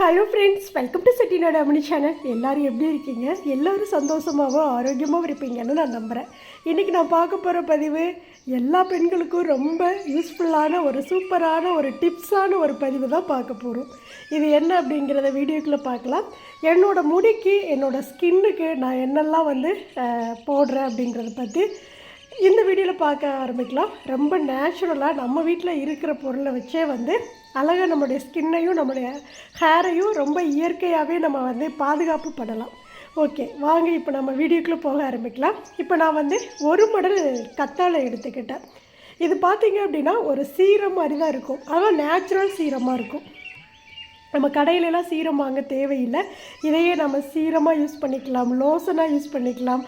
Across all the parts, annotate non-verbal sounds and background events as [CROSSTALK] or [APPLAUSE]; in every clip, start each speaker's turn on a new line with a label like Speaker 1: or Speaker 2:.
Speaker 1: Hello friends welcome to Chettinad Amani channel எல்லோரும் எப்படி இருக்கீங்க? எல்லோரும் சந்தோஷமாகவும் ஆரோக்கியமாகவும் இருப்பீங்கன்னு நான் நம்புகிறேன் இன்றைக்கி நான் பார்க்க போகிற பதிவு எல்லா பெண்களுக்கும் ரொம்ப யூஸ்ஃபுல்லான ஒரு சூப்பரான ஒரு டிப்ஸான ஒரு பதிவு தான் பார்க்க போகிறோம் இது என்ன அப்படிங்கிறத வீடியோக்குள்ளே பார்க்கலாம். என்னோடய முடிக்கு என்னோடய ஸ்கின்னுக்கு நான் என்னெல்லாம் வந்து போடுறேன் அப்படிங்கிறத பற்றி இந்த வீடியோவில் பார்க்க ஆரம்பிக்கலாம். ரொம்ப நேச்சுரலாக நம்ம வீட்டில் இருக்கிற பொருளை வச்சே வந்து அழகாக நம்மளுடைய ஸ்கின்னையும் நம்மளுடைய ஹேரையும் ரொம்ப இயற்கையாகவே நம்ம வந்து பாதுகாப்பு பண்ணலாம். ஓகே வாங்க இப்போ நம்ம வீடியோக்குள்ளே போக ஆரம்பிக்கலாம். இப்போ நான் வந்து ஒரு மடல் கத்தாழை எடுத்துக்கிட்டேன். இது பார்த்திங்க அப்படின்னா ஒரு சீரம் மாதிரி தான் இருக்கும். ஆனால் நேச்சுரல் சீரமாக இருக்கும். நம்ம கடையிலலாம் சீரம் வாங்க தேவையில்லை. இதையே நம்ம சீரமாக யூஸ் பண்ணிக்கலாம் லோஷனாக யூஸ் பண்ணிக்கலாம்.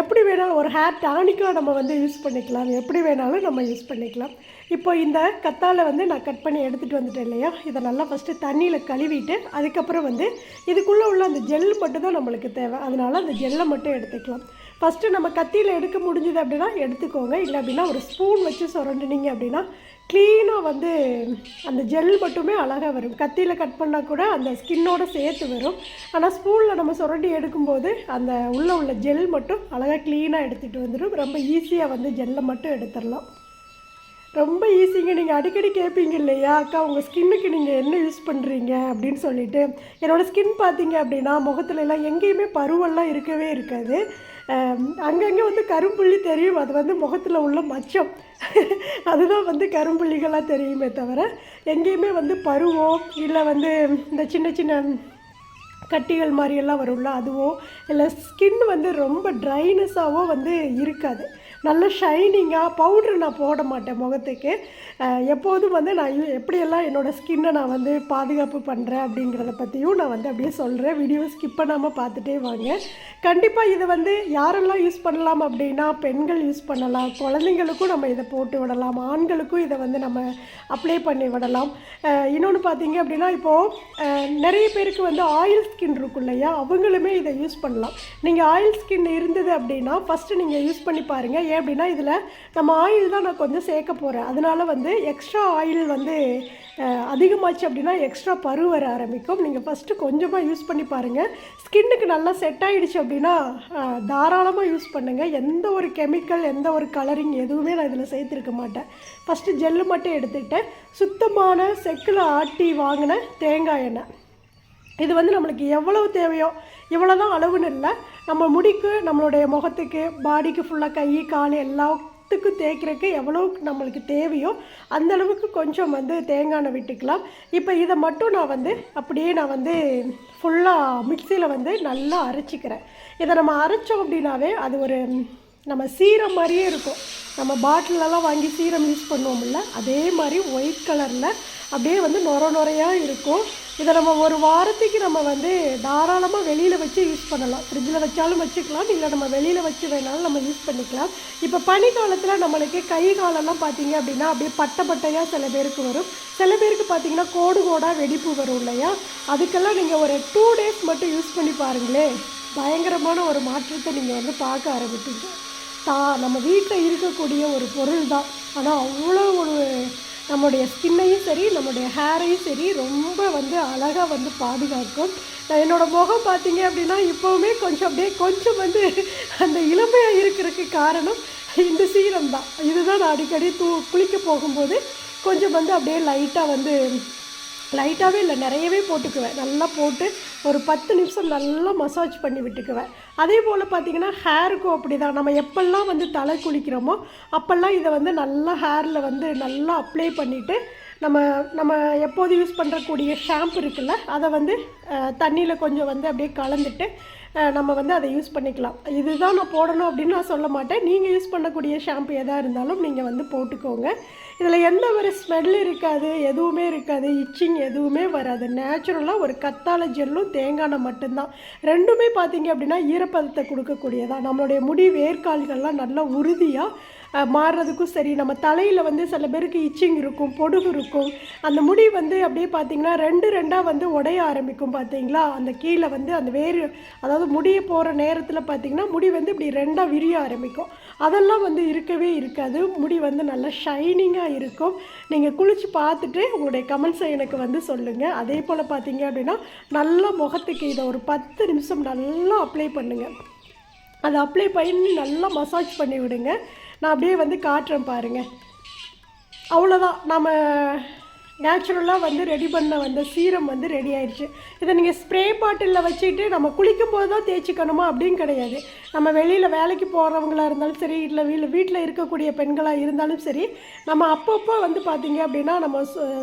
Speaker 1: எப்படி வேணாலும் ஒரு ஹேர் டானிக்காக நம்ம வந்து யூஸ் பண்ணிக்கலாம். எப்படி வேணாலும் நம்ம யூஸ் பண்ணிக்கலாம். இப்போ இந்த கத்தாழை வந்து நான் கட் பண்ணி எடுத்துகிட்டு வந்துட்டேன் இல்லையா? இதை நல்லா ஃபஸ்ட்டு தண்ணியில் கழுவிட்டு அதுக்கப்புறம் வந்து இதுக்குள்ளே உள்ள அந்த ஜெல் மட்டும் தான் நம்மளுக்கு தேவை. அதனால் அந்த ஜெல்லை மட்டும் எடுத்துக்கலாம். ஃபஸ்ட்டு நம்ம கத்தியில் எடுக்க முடிஞ்சுது அப்படின்னா எடுத்துக்கோங்க. இல்லை அப்படின்னா ஒரு ஸ்பூன் வச்சு சுரண்டுனீங்க அப்படின்னா க்ளீனாக வந்து அந்த ஜெல் மட்டுமே அழகாக வரும். கத்தியில் கட் பண்ணால் கூட அந்த ஸ்கின்னோட சேர்த்து வரும். ஆனால் ஸ்பூனில் நம்ம சுரண்டி எடுக்கும்போது அந்த உள்ளே உள்ள ஜெல் மட்டும் அழகாக க்ளீனாக எடுத்துகிட்டு வந்துடும் ரொம்ப ஈஸியாக வந்து ஜெல்லை மட்டும் எடுத்துடலாம் ரொம்ப ஈஸிங்க நீங்கள் அடிக்கடி கேட்பீங்க இல்லையா? அக்கா உங்கள் ஸ்கின்னுக்கு நீங்கள் என்ன யூஸ் பண்ணுறீங்க அப்படின்னு சொல்லிட்டு. என்னோடய ஸ்கின் பார்த்தீங்க அப்படின்னா முகத்துலலாம் எங்கேயுமே பருவெல்லாம் இருக்கவே இருக்காது. அங்கங்கே வந்து கரும்புள்ளி தெரியும். அது வந்து முகத்தில் உள்ள மச்சம். அதுதான் வந்து கரும்புள்ளிகளாக தெரியுமே தவிர எங்கேயுமே வந்து பருவம் இல்லை வந்து இந்த சின்ன சின்ன கட்டிகள் மாதிரியெல்லாம் வரும்ல அதுவோ இல்லை ஸ்கின் வந்து ரொம்ப ட்ரைனஸாகவோ வந்து இருக்காது. நல்ல ஷைனிங்காக பவுட்ரு நான் போட மாட்டேன் முகத்துக்கு. எப்போதும் வந்து நான் எப்படியெல்லாம் என்னோடய ஸ்கின்னை நான் வந்து பாதுகாப்பு பண்ணுறேன் அப்படிங்கிறத பற்றியும் நான் வந்து அப்படியே சொல்கிறேன் வீடியோ ஸ்கிப் பண்ணாமல் பார்த்துட்டே வாங்க. கண்டிப்பாக இதை வந்து யாரெல்லாம் யூஸ் பண்ணலாம் அப்படின்னா பெண்கள் யூஸ் பண்ணலாம். குழந்தைங்களுக்கும் நம்ம இதை போட்டு விடலாம். ஆண்களுக்கும் இதை வந்து நம்ம அப்ளை பண்ணி விடலாம். இன்னொன்று பார்த்தீங்க அப்படின்னா இப்போது நிறைய பேருக்கு வந்து ஆயில் ஸ்கின் இருக்கும் இல்லையா? அவங்களுமே இதை யூஸ் பண்ணலாம். நீங்கள் ஆயில் ஸ்கின் இருந்தது அப்படின்னா ஃபஸ்ட்டு நீங்கள் யூஸ் பண்ணி பாருங்கள் ஏன் அப்படின்னா இதில் நம்ம ஆயில் தான் நான் கொஞ்சம் சேர்க்க போகிறேன் அதனால வந்து எக்ஸ்ட்ரா ஆயில் வந்து அதிகமாச்சு அப்படின்னா எக்ஸ்ட்ரா பரு வர ஆரம்பிக்கும். நீங்கள் ஃபஸ்ட்டு கொஞ்சமாக யூஸ் பண்ணி பாருங்கள் ஸ்கின்னுக்கு நல்லா செட் ஆகிடுச்சு அப்படின்னா தாராளமாக யூஸ் பண்ணுங்கள் எந்த ஒரு கெமிக்கல் எந்த ஒரு கலரிங் எதுவுமே நான் இதில் சேர்த்துருக்க மாட்டேன். ஃபஸ்ட்டு ஜெல்லு மட்டும் எடுத்துக்கிட்டேன். சுத்தமான செக்கில் ஆட்டி வாங்கின தேங்காய் எண்ணெய். இது வந்து நம்மளுக்கு எவ்வளவு தேவையோ இவ்வளோ தான் அளவுன்னு இல்லை. நம்ம முடிக்கு நம்மளுடைய முகத்துக்கு பாடிக்கு ஃபுல்லாக கை கால் எல்லாத்துக்கும் தேய்க்கிறதுக்கு எவ்வளோ நம்மளுக்கு தேவையோ அந்த அளவுக்கு கொஞ்சம் வந்து தேங்காய் எண்ணெய் விட்டுக்கலாம். இப்போ இதை மட்டும் நான் வந்து அப்படியே நான் வந்து ஃபுல்லாக மிக்சியில் வந்து நல்லா அரைச்சிக்கிறேன். இதை நம்ம அரைச்சோம் அப்படின்னாவே அது ஒரு நம்ம சீரம் மாதிரியே இருக்கும். நம்ம பாட்டிலெல்லாம் வாங்கி சீரம் யூஸ் பண்ணுவோம்ல அதே மாதிரி ஒயிட் கலரில் அப்படியே வந்து நொர நுறையாக இருக்கும். இதை நம்ம ஒரு வாரத்துக்கு நம்ம வந்து தாராளமாக வெளியில் வச்சு யூஸ் பண்ணலாம். ஃப்ரிட்ஜில் வச்சாலும் வச்சுக்கலாம் இல்லை நம்ம வெளியில் வச்சு வேணாலும் நம்ம யூஸ் பண்ணிக்கலாம். இப்போ பனி காலத்தில் நம்மளுக்கு கை காலெல்லாம் பார்த்தீங்க அப்படின்னா அப்படியே பட்டை பட்டையாக சில பேருக்கு வரும். சில பேருக்கு பார்த்தீங்கன்னா கோடு கோடாக வெடிப்பு வரும் இல்லையா? அதுக்கெல்லாம் நீங்கள் ஒரு டூ டேஸ் மட்டும் யூஸ் பண்ணி பாருங்களேன். பயங்கரமான ஒரு மாற்றத்தை நீங்கள் வந்து பார்க்க ஆரம்பிப்பீங்க. தா நம்ம வீட்டில் இருக்கக்கூடிய ஒரு பொருள் தான். ஆனால் அவ்வளோ ஒரு நம்முடைய ஸ்கின்னையும் சரி நம்மளுடைய ஹேரையும் சரி ரொம்ப வந்து அழகாக வந்து பாதுகாக்கும். என்னோடய முகம் பார்த்தீங்க அப்படின்னா இப்போவுமே கொஞ்சம் அப்படியே கொஞ்சம் வந்து அந்த இளமையாக இருக்கிறதுக்கு காரணம் இந்த சீரம் தான் இதுதான் நான் அடிக்கடி தூ குளிக்க போகும்போது கொஞ்சம் வந்து அப்படியே லைட்டாக வந்து லைட்டாகவே இல்லை நிறையவே போட்டுக்குவேன். நல்லா போட்டு ஒரு பத்து நிமிஷம் நல்லா மசாஜ் பண்ணி விட்டுக்குவேன். அதே போல் பார்த்தீங்கன்னா ஹேருக்கும் அப்படி தான் நம்ம எப்பெல்லாம் வந்து தலை குளிக்கிறோமோ அப்போல்லாம் இதை வந்து நல்லா ஹேரில் வந்து நல்லா அப்ளை பண்ணிவிட்டு நம்ம நம்ம எப்போது யூஸ் பண்ணுறக்கூடிய ஷாம்பு இருக்குல்ல அதை வந்து தண்ணியில் கொஞ்சம் வந்து அப்படியே கலந்துட்டு நம்ம வந்து அதை யூஸ் பண்ணிக்கலாம். இதுதான் நான் போடணும் அப்படின்னு நான் சொல்ல மாட்டேன். நீங்கள் யூஸ் பண்ணக்கூடிய ஷாம்பு எதாக இருந்தாலும் நீங்கள் வந்து போட்டுக்கோங்க. இதில் எந்த ஒரு ஸ்மெல் இருக்காது எதுவுமே இருக்காது இச்சிங் எதுவுமே வராது. நேச்சுரலாக ஒரு கத்தாழ ஜெல்லும் தேங்காய் மட்டும்தான். ரெண்டுமே பார்த்தீங்க அப்படின்னா ஈரப்பதத்தை கொடுக்கக்கூடியதான் நம்மளுடைய முடி வேர்க்கால்கள்லாம் நல்லா உறுதியாக மாறுறதுக்கும் சரி நம்ம தலையில் வந்து சில பேருக்கு இச்சிங் இருக்கும் பொடுகு இருக்கும். அந்த முடி வந்து அப்படியே பார்த்தீங்கன்னா ரெண்டு ரெண்டாக வந்து உடைய ஆரம்பிக்கும் பார்த்தீங்களா அந்த கீழே வந்து அந்த வேறு அதாவது முடிய போகிற நேரத்தில் பார்த்தீங்கன்னா முடி வந்து இப்படி ரெண்டாக விரிய ஆரம்பிக்கும். அதெல்லாம் வந்து இருக்கவே இருக்காது. முடி வந்து நல்லா ஷைனிங்காக இருக்கும். நீங்கள் குளித்து பார்த்துட்டு உங்களுடைய கமெண்ட்ஸை எனக்கு வந்து சொல்லுங்கள் அதே போல் பார்த்தீங்க அப்படின்னா நல்லா முகத்துக்கு இதை ஒரு பத்து நிமிஷம் நல்லா அப்ளை பண்ணுங்கள் அதை அப்ளை பண்ணி நல்லா மசாஜ் பண்ணி விடுங்க. நான் அப்படியே வந்து காட்டுறேன் பாருங்கள் அவ்வளோதான் நம்ம நேச்சுரலாக வந்து ரெடி பண்ண வந்த சீரம் வந்து ரெடி ஆயிடுச்சு. இதை நீங்கள் ஸ்ப்ரே பாட்டிலில் வச்சுட்டு நம்ம குளிக்கும் போது தான் தேய்ச்சிக்கணுமா அப்படின்னு கிடையாது. நம்ம வெளியில் வேலைக்கு போகிறவங்களா இருந்தாலும் சரி இல்லை வீட்டில் வீட்டில் இருக்கக்கூடிய பெண்களாக இருந்தாலும் சரி நம்ம அப்பப்போ வந்து பார்த்தீங்க அப்படின்னா நம்ம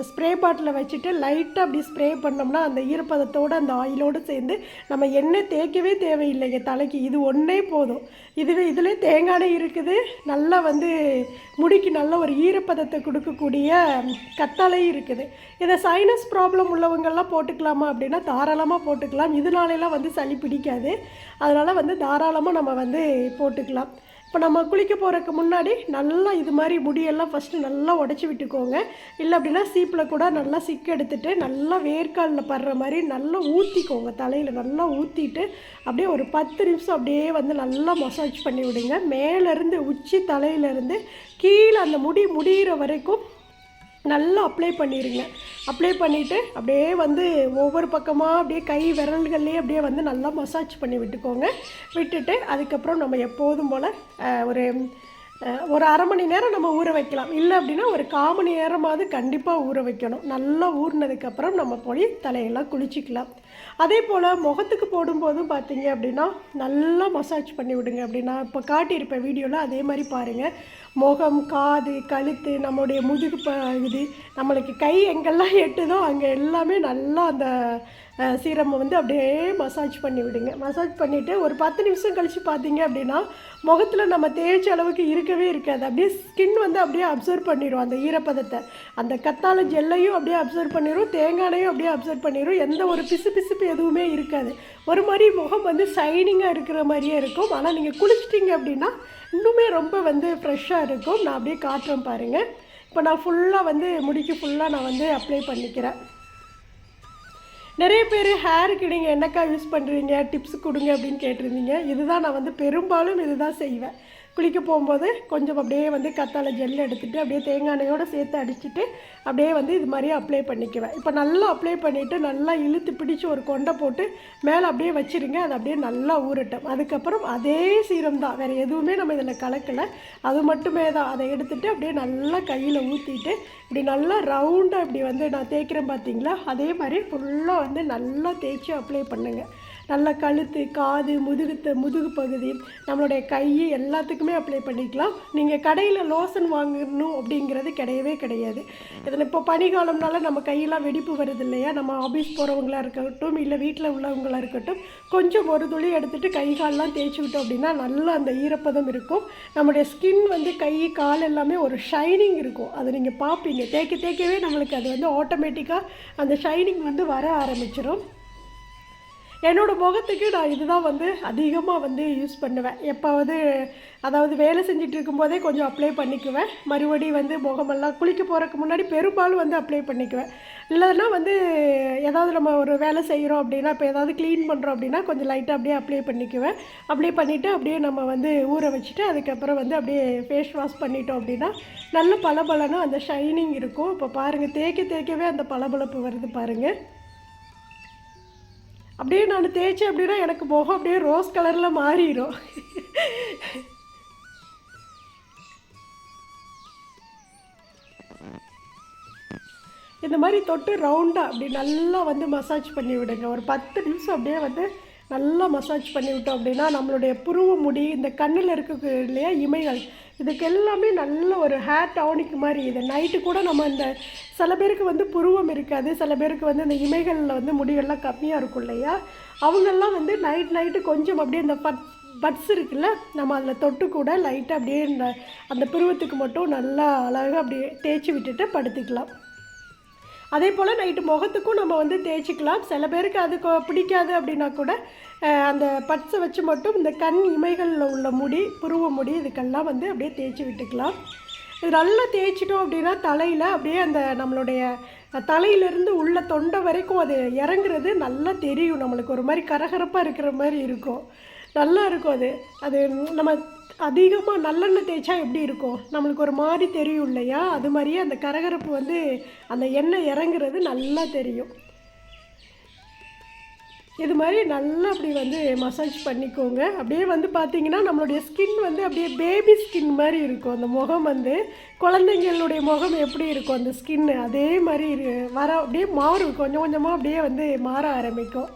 Speaker 1: ஸ்ப்ரே பாட்டிலில் வச்சுட்டு லைட்டாக அப்படி ஸ்ப்ரே பண்ணோம்னா அந்த ஈரப்பதத்தோடு அந்த ஆயிலோடு சேர்ந்து நம்ம எண்ணெய் தேய்க்கவே தேவையில்லைங்க தலைக்கு. இது ஒன்றே போதும். இதுவே இதிலே தேங்காய் இருக்குது. நல்லா வந்து முடிக்கு நல்ல ஒரு ஈரப்பதத்தை கொடுக்கக்கூடிய கத்தாழை இருக்குது இதை சைனஸ் ப்ராப்ளம் உள்ளவங்கெல்லாம் போட்டுக்கலாமா அப்படின்னா தாராளமாக போட்டுக்கலாம். இதனாலெல்லாம் வந்து சளி பிடிக்காது. அதனால் வந்து தாராளமாக நம்ம வந்து போட்டுக்கலாம். இப்போ நம்ம குளிக்க போகிறதுக்கு முன்னாடி நல்லா இது மாதிரி முடியெல்லாம் ஃபஸ்ட்டு நல்லா உடச்சி விட்டுக்கோங்க. இல்லை அப்படின்னா சீப்பில் கூட நல்லா சிக்கு எடுத்துட்டு நல்லா வேர்க்காலில் படுற மாதிரி நல்லா ஊற்றிக்கோங்க தலையில் நல்லா ஊற்றிட்டு அப்படியே ஒரு பத்து நிமிஷம் அப்படியே வந்து நல்லா மசாஜ் பண்ணி விடுங்க. மேலேருந்து உச்சி தலையிலேருந்து கீழே அந்த முடி முடிகிற வரைக்கும் நல்லா அப்ளை பண்ணிடுங்க அப்ளை பண்ணிவிட்டு அப்படியே வந்து ஒவ்வொரு பக்கமாக அப்படியே கை விரல்கள்லேயே அப்படியே வந்து நல்லா மசாஜ் பண்ணி விட்டுக்கோங்க. விட்டுட்டு அதுக்கப்புறம் நம்ம எப்போதும் போல் ஒரு ஒரு அரை மணி நேரம் நம்ம ஊற வைக்கலாம். இல்லை அப்படின்னா ஒரு கால் மணி நேரமாவது கண்டிப்பாக ஊற வைக்கணும். நல்லா ஊறினதுக்கப்புறம் நம்ம போய் தலையெல்லாம் குளிச்சிக்கலாம். அதே போல் முகத்துக்கு போடும்போதும் பார்த்தீங்க அப்படின்னா நல்லா மசாஜ் பண்ணி விடுங்க அப்படின்னா இப்போ காட்டியிருப்பேன் வீடியோவில் அதே மாதிரி பாருங்கள் முகம் காது கழுத்து நம்மளுடைய முதுகு பகுதி நம்மளுக்கு கை எங்கெல்லாம் எட்டுதோ அங்கே எல்லாமே நல்லா அந்த சீரமை வந்து அப்படியே மசாஜ் பண்ணி விடுங்க. மசாஜ் பண்ணிவிட்டு ஒரு பத்து நிமிஷம் கழித்து பார்த்தீங்க அப்படின்னா முகத்தில் நம்ம தேய்ச்ச அளவுக்கு இருக்கவே இருக்காது. அப்படியே ஸ்கின் வந்து அப்படியே அப்சர்வ் பண்ணிடும் அந்த ஈரப்பதத்தை. அந்த கத்தாழ ஜெல்லையும் அப்படியே அப்சர்வ் பண்ணிடும் தேங்காயையும் அப்படியே அப்சர்வ் பண்ணிடும் எந்த ஒரு பிசு பிசுப்பு எதுவுமே இருக்காது. ஒரு மாதிரி முகம் வந்து ஷைனிங்காக இருக்கிற மாதிரியே இருக்கும். ஆனால் நீங்கள் குளிச்சிட்டிங்க அப்படின்னா இன்னுமே ரொம்ப வந்து ஃப்ரெஷ்ஷாக இருக்கும். நான் அப்படியே காட்டுறேன் பாருங்கள் இப்போ நான் ஃபுல்லாக வந்து முடிக்கு ஃபுல்லாக நான் வந்து அப்ளை பண்ணிக்கிறேன். நிறைய பேர் ஹேருக்கு நீங்கள் என்னக்கா யூஸ் பண்ணுறீங்க டிப்ஸ் கொடுங்க அப்படின்னு கேட்டிருந்தீங்க. இதுதான் நான் வந்து பெரும்பாலும் இதுதான் செய்வேன். குளிக்க போகும்போது கொஞ்சம் அப்படியே வந்து கத்தாழை ஜெல் எடுத்துகிட்டு அப்படியே தேங்காய் எண்ணெயோடு சேர்த்து அடிச்சுட்டு அப்படியே வந்து இது மாதிரி அப்ளை பண்ணிக்குவேன். இப்போ நல்லா அப்ளை பண்ணிவிட்டு நல்லா இழுத்து பிடிச்சி ஒரு கொண்டை போட்டு மேலே அப்படியே வச்சிருங்க. அது அப்படியே நல்லா ஊறட்டும். அதுக்கப்புறம் அதே சீரம் தான். வேறு எதுவுமே நம்ம இதில் கலக்கலை. அது மட்டுமே தான். அதை எடுத்துகிட்டு அப்படியே நல்லா கையில் ஊற்றிட்டு இப்படி நல்லா ரவுண்டாக இப்படி வந்து நான் தேய்க்கிறேன் பார்த்தீங்களா அதே மாதிரி ஃபுல்லாக வந்து நல்லா தேய்ச்சி அப்ளை பண்ணுங்கள் நல்லா கழுத்து காது முதுகு முதுகு பகுதி நம்மளுடைய கை எல்லாத்துக்குமே அப்ளை பண்ணிக்கலாம். நீங்கள் கடையில் லோஷன் வாங்கணும் அப்படிங்கிறது கிடையவே கிடையாது. இதில் இப்போ பனிகாலம்னால நம்ம கையெல்லாம் வெடிப்பு வருது இல்லையா? நம்ம ஆஃபீஸ் போகிறவங்களா இருக்கட்டும் இல்லை வீட்டில் உள்ளவங்களா இருக்கட்டும் கொஞ்சம் ஒரு துளி எடுத்துகிட்டு கை கால்லாம் தேய்ச்சி விட்டோம் அப்படின்னா நல்லா அந்த ஈரப்பதம் இருக்கும். நம்மளுடைய ஸ்கின் வந்து கை கால் எல்லாமே ஒரு ஷைனிங் இருக்கும். அதை நீங்கள் பார்ப்பீங்க. தேய்க்க தேய்க்கவே நம்மளுக்கு அது வந்து ஆட்டோமேட்டிக்காக அந்த ஷைனிங் வந்து வர ஆரம்பிச்சிடும் என்னோடய முகத்துக்கு நான் இதுதான் வந்து அதிகமாக வந்து யூஸ் பண்ணுவேன். எப்போவது அதாவது வேலை செஞ்சுட்டு இருக்கும்போதே கொஞ்சம் அப்ளை பண்ணிக்குவேன். மறுபடியும் வந்து முகமெல்லாம் குளிக்க போகிறதுக்கு முன்னாடி பெரும்பாலும் வந்து அப்ளை பண்ணிக்குவேன். இல்லைன்னா வந்து ஏதாவது நம்ம ஒரு வேலை செய்கிறோம் அப்படின்னா இப்போ ஏதாவது க்ளீன் பண்ணுறோம் அப்படின்னா கொஞ்சம் லைட்டாக அப்படியே அப்ளை பண்ணிக்குவேன். அப்ளை பண்ணிவிட்டு அப்படியே நம்ம வந்து ஊற வச்சுட்டு அதுக்கப்புறம் வந்து அப்படியே ஃபேஸ் வாஷ் பண்ணிட்டோம் அப்படின்னா நல்ல பளபளன்னு அந்த ஷைனிங் இருக்கும். இப்போ பாருங்கள் தேய்க்க தேய்க்கவே அந்த பளபளப்பு வருது பாருங்கள் அப்படியே நான் தேய்ச்சேன் அப்படின்னா எனக்கு முகம் அப்படியே ரோஸ் கலரில் மாறிடும். இந்த மாதிரி தொட்டு ரவுண்டாக அப்படி நல்லா வந்து மசாஜ் பண்ணி விடுங்க. ஒரு பத்து நிமிஷம் அப்படியே வந்து நல்லா மசாஜ் பண்ணி விட்டோம் அப்படின்னா நம்மளுடைய புருவ முடி இந்த கண்ணில் இருக்க இல்லையா இமைகள் இதுக்கு எல்லாமே நல்ல ஒரு ஹேர் டானிக் மாதிரி. இது நைட்டு கூட நம்ம இந்த சில பேருக்கு வந்து புருவம் இருக்காது. சில பேருக்கு வந்து இந்த இமைகளில் வந்து முடிகள்லாம் கம்மியாக இருக்கும் இல்லையா? அவங்கெல்லாம் வந்து நைட் நைட்டு கொஞ்சம் அப்படியே இந்த பட் பட்ஸ் இருக்குல்ல நம்ம அதில் தொட்டு கூட லைட்டாக அப்படியே இந்த அந்த புருவத்துக்கு மட்டும் நல்லா அழகாக அப்படியே தேய்ச்சி விட்டுட்டு படுத்துக்கலாம். அதே போல் நைட்டு முகத்துக்கும் நம்ம வந்து தேய்ச்சிக்கலாம். சில பேருக்கு அது பிடிக்காது அப்படின்னா கூட அந்த பட்ஸை வச்சு மட்டும் இந்த கண் இமைகளில் உள்ள முடி புருவ முடி இதுக்கெல்லாம் வந்து அப்படியே தேய்ச்சி விட்டுக்கலாம். இது நல்லா தேய்ச்சிட்டோம் அப்படின்னா தலையில் அப்படியே அந்த நம்மளுடைய தலையிலேருந்து உள்ள தொண்டை வரைக்கும் அது இறங்குறது நல்லா தெரியும். நம்மளுக்கு ஒரு மாதிரி கரகரப்பாக இருக்கிற மாதிரி இருக்கும். நல்லா இருக்கும் அது. அது நம்ம அதிகமாக நல்லெண்ணெய் தேய்ச்சா எப்படி இருக்கும்? நம்மளுக்கு ஒரு மாதிரி தெரியும் இல்லையா? அது மாதிரியே அந்த கரகரப்பு வந்து அந்த எண்ணெய் இறங்குறது நல்லா தெரியும். இது மாதிரி நல்லா அப்படி வந்து மசாஜ் பண்ணிக்கோங்க. அப்படியே வந்து பார்த்தீங்கன்னா நம்மளுடைய ஸ்கின் வந்து அப்படியே பேபி ஸ்கின் மாதிரி இருக்கும். அந்த முகம் வந்து குழந்தைங்களுடைய முகம் எப்படி இருக்கும் அந்த ஸ்கின்னு அதே மாதிரி வர அப்படியே மாறும். கொஞ்சம் கொஞ்சமாக அப்படியே வந்து மாற ஆரம்பிக்கும்.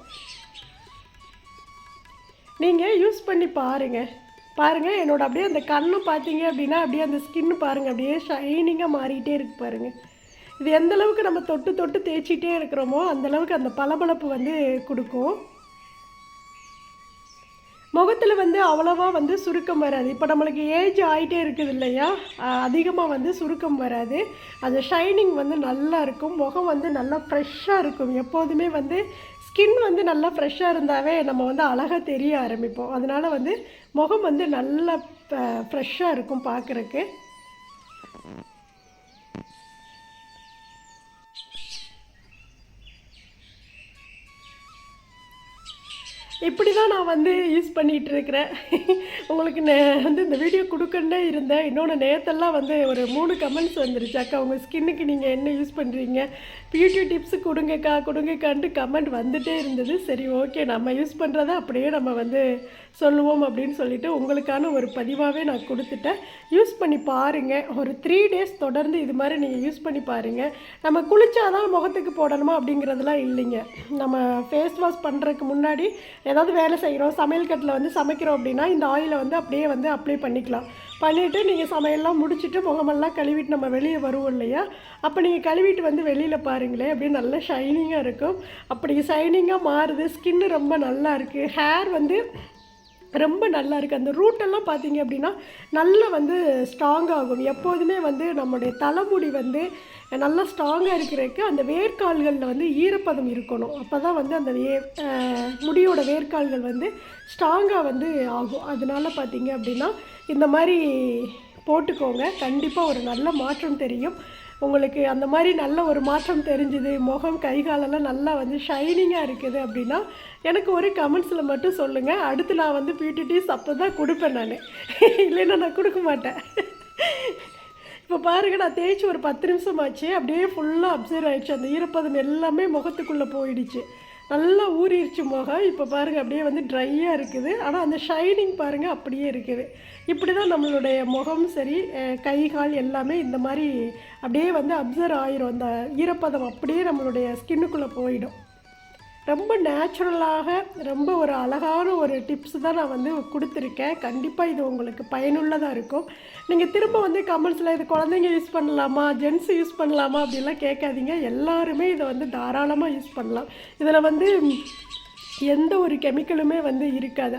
Speaker 1: நீங்கள் யூஸ் பண்ணி பாருங்கள் பாருங்கள் என்னோட அப்படியே அந்த கண்ணு பார்த்தீங்க அப்படின்னா அப்படியே அந்த ஸ்கின்னு பாருங்கள் அப்படியே ஷைனிங்காக மாறிட்டே இருக்கு பாருங்கள் இது எந்த அளவுக்கு நம்ம தொட்டு தொட்டு தேய்ச்சிட்டே இருக்கிறோமோ அந்த அளவுக்கு அந்த பளபளப்பு வந்து கொடுக்கும். முகத்தில் வந்து அவ்வளோவா வந்து சுருக்கம் வராது. இப்போ நம்மளுக்கு ஏஜ் ஆகிட்டே இருக்குது இல்லையா? அதிகமாக வந்து சுருக்கம் வராது. அந்த ஷைனிங் வந்து நல்லா இருக்கும். முகம் வந்து நல்லா ஃப்ரெஷ்ஷாக இருக்கும். எப்போதுமே வந்து ஸ்கின் வந்து நல்லா ஃப்ரெஷ்ஷாக இருந்தாவே நம்ம வந்து அழகாக தெரிய ஆரம்பிப்போம். அதனால் வந்து முகம் வந்து நல்லா ஃப்ரெஷ்ஷாக இருக்கும் பார்க்குறக்கு இப்படி தான் நான் வந்து யூஸ் பண்ணிகிட்டு இருக்கிறேன் உங்களுக்கு நே வந்து இந்த வீடியோ கொடுக்கண்டே இருந்தேன். இன்னொன்று நேரத்தெல்லாம் வந்து ஒரு மூணு கமெண்ட்ஸ் வந்துருச்சு. அக்கா உங்கள் ஸ்கின்னுக்கு நீங்கள் என்ன யூஸ் பண்ணுறீங்க பியூட்டி டிப்ஸ் கொடுங்கக்கா கொடுங்கக்கான்ட்டு கமெண்ட் வந்துட்டே இருந்தது. சரி ஓகே நம்ம யூஸ் பண்ணுறத அப்படியே நம்ம வந்து சொல்லுவோம் அப்படின்னு சொல்லிட்டு உங்களுக்கான ஒரு பதிவாகவே நான் கொடுத்துட்டேன். யூஸ் பண்ணி பாருங்கள் ஒரு த்ரீ டேஸ் தொடர்ந்து இது மாதிரி நீங்கள் யூஸ் பண்ணி பாருங்கள் நம்ம குளிச்சாதான் முகத்துக்கு போடணுமா அப்படிங்கிறதுலாம் இல்லைங்க. நம்ம ஃபேஸ் வாஷ் பண்ணுறதுக்கு முன்னாடி ஏதாவது வேலை செய்கிறோம் சமையல் கட்டில் வந்து சமைக்கிறோம் அப்படின்னா இந்த ஆயிலை வந்து அப்படியே வந்து அப்ளை பண்ணிக்கலாம். பண்ணிவிட்டு நீங்கள் சமையல்லாம் முடிச்சுட்டு முகமெல்லாம் கழுவிட்டு நம்ம வெளியே வருவோம் இல்லையா? அப்போ நீங்கள் கழுவிட்டு வந்து வெளியில் பாருங்களேன். அப்படியே நல்லா ஷைனிங்காக இருக்கும். அப்படி ஷைனிங்காக மாறுது. ஸ்கின்னு ரொம்ப நல்லா இருக்குது ஹேர் வந்து ரொம்ப நல்லா இருக்குது அந்த ரூட்டெல்லாம் பார்த்தீங்க அப்படின்னா நல்லா வந்து ஸ்ட்ராங் ஆகும். எப்போதுமே வந்து நம்முடைய தலைமுடி வந்து நல்லா ஸ்ட்ராங்காக இருக்கிறதுக்கு அந்த வேர்க்கால்களில் வந்து ஈரப்பதம் இருக்கணும். அப்போ தான் வந்து அந்த வே முடியோட வேர்க்கால்கள் வந்து ஸ்ட்ராங்காக வந்து ஆகும். அதனால பார்த்தீங்க அப்படின்னா இந்த மாதிரி போட்டுக்கோங்க. கண்டிப்பாக ஒரு நல்ல மாற்றம் தெரியும். உங்களுக்கு அந்த மாதிரி நல்ல ஒரு மாற்றம் தெரிஞ்சுது முகம் கை காலெல்லாம் நல்லா வந்து ஷைனிங்காக இருக்குது அப்படின்னா எனக்கு ஒரு கமெண்ட்ஸில் மட்டும் சொல்லுங்கள் அடுத்து நான் வந்து பியூட்டி அப்போ தான் கொடுப்பேன் நான். இல்லைன்னா நான் கொடுக்க மாட்டேன். இப்போ பாருங்க நான் தேய்ச்சி ஒரு பத்து நிமிஷம் ஆச்சு அப்படியே ஃபுல்லாக அப்சர்வ் ஆயிடுச்சு. அந்த ஈரப்பதம் எல்லாமே முகத்துக்குள்ளே போயிடுச்சு. நல்லா ஊறிடுச்சு முகம். இப்போ பாருங்கள் அப்படியே வந்து ட்ரையாக இருக்குது. ஆனால் அந்த ஷைனிங் பாருங்கள் அப்படியே இருக்குது. இப்படி தான் நம்மளுடைய முகம் சரி கை கால் எல்லாமே இந்த மாதிரி அப்படியே வந்து அப்சர்வ் ஆயிரும். அந்த ஈரப்பதம் அப்படியே நம்மளுடைய ஸ்கின்னுக்குள்ளே போயிடும். ரொம்ப நேச்சுரலாக ரொம்ப ஒரு அழகான ஒரு டிப்ஸ் தான் நான் வந்து கொடுத்துருக்கேன். கண்டிப்பாக இது உங்களுக்கு பயனுள்ளதாக இருக்கும். நீங்கள் திரும்ப வந்து கமெண்ட்ஸில் இது குழந்தைங்க யூஸ் பண்ணலாமா? ஜென்ஸ் யூஸ் பண்ணலாமா? அப்படிலாம் கேட்காதீங்க. எல்லாருமே இதை வந்து தாராளமாக யூஸ் பண்ணலாம். இதில் வந்து எந்த ஒரு கெமிக்கலுமே வந்து இருக்காது.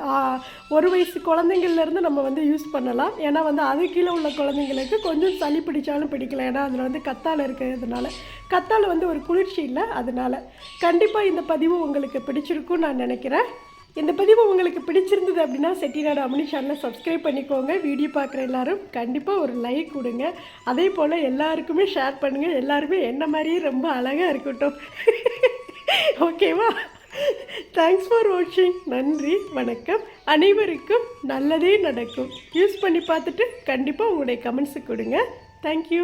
Speaker 1: ஒரு வயசு குழந்தைங்கள்லேருந்து நம்ம வந்து யூஸ் பண்ணலாம். ஏன்னா வந்து அது கீழே உள்ள குழந்தைங்களுக்கு கொஞ்சம் சளி பிடிச்சாலும் பிடிக்கல ஏன்னா அதில் வந்து கத்தால் இருக்கிறதுனால. கத்தால் வந்து ஒரு குளிர்ச்சி இல்லை அதனால. கண்டிப்பாக இந்த பதிவு உங்களுக்கு பிடிச்சிருக்கும்னு நான் நினைக்கிறேன். இந்த பதிவு உங்களுக்கு பிடிச்சிருந்தது அப்படின்னா செட்டிநாடு அம்னி சேனலை சப்ஸ்கிரைப் பண்ணிக்கோங்க. வீடியோ பார்க்குற எல்லாரும் கண்டிப்பாக ஒரு லைக் கொடுங்க. அதே போல் எல்லாருக்குமே ஷேர் பண்ணுங்கள் எல்லாருமே என்ன மாதிரியே ரொம்ப அழகாக இருக்கட்டும். [LAUGHS] ஓகேவா தேங்க்ஸ் ஃபார் வாட்சிங் நன்றி வணக்கம். அனைவருக்கும் நல்லதே நடக்கும். யூஸ் பண்ணி பார்த்துட்டு கண்டிப்பாக உங்களுடைய கமெண்ட்ஸு கொடுங்க. தேங்க்யூ